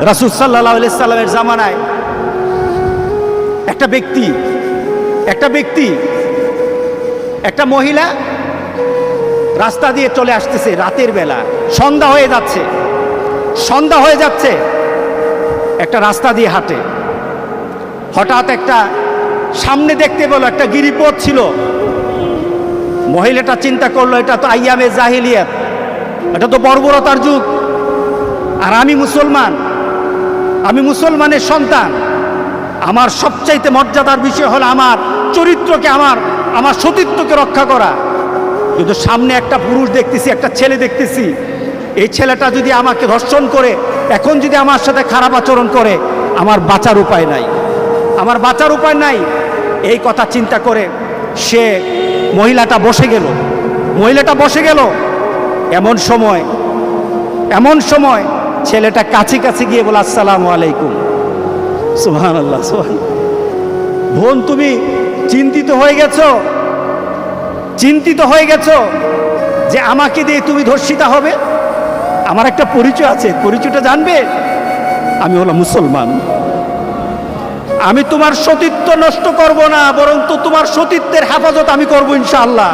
রাসুল সাল্লাহ জামানায় একটা ব্যক্তি একটা ব্যক্তি, একটা মহিলা রাস্তা দিয়ে চলে আসতেছে রাতের বেলা। সন্ধ্যা হয়ে যাচ্ছে। সন্ধ্যা হয়ে যাচ্ছে। একটা রাস্তা দিয়ে হাঁটে। হঠাৎ একটা সামনে দেখতে পেল, একটা গিরিপথ ছিল। মহিলাটা চিন্তা করল, এটা তো আইয়ামে জাহিলিয়াত। এটা তো বর্বরতার যুগ। আর আমি মুসলমান। আমি মুসলমানের সন্তান। আমার সবচাইতে মর্যাদার বিষয় হলো আমার চরিত্রকে, আমার আমার সতীত্বকে রক্ষা করা। কিন্তু সামনে একটা পুরুষ দেখতেছি, একটা ছেলে দেখতেছি। এই ছেলেটা যদি আমাকে ধর্ষণ করে, এখন যদি আমার সাথে খারাপ আচরণ করে, আমার বাঁচার উপায় নাই। আমার বাঁচার উপায় নাই। এই কথা চিন্তা করে সে মহিলাটা বসে গেল। মহিলাটা বসে গেল। এমন সময় এমন সময় ছেলেটা কাছে কাছে গিয়ে বলে, আসসালামু আলাইকুম। সুহান আল্লাহ সুহান বোন, তুমি চিন্তিত হয়ে গেছো? চিন্তিত হয়ে গেছো যে আমাকে দিয়ে তুমি ধর্ষিতা হবে? আমার একটা পরিচয় আছে, পরিচয়টা জানবে? আমি হলাম মুসলমান। আমি তোমার সতীত্ব নষ্ট করব না, বরং তো তোমার সতীত্বের হেফাজত আমি করব ইনশাআল্লাহ।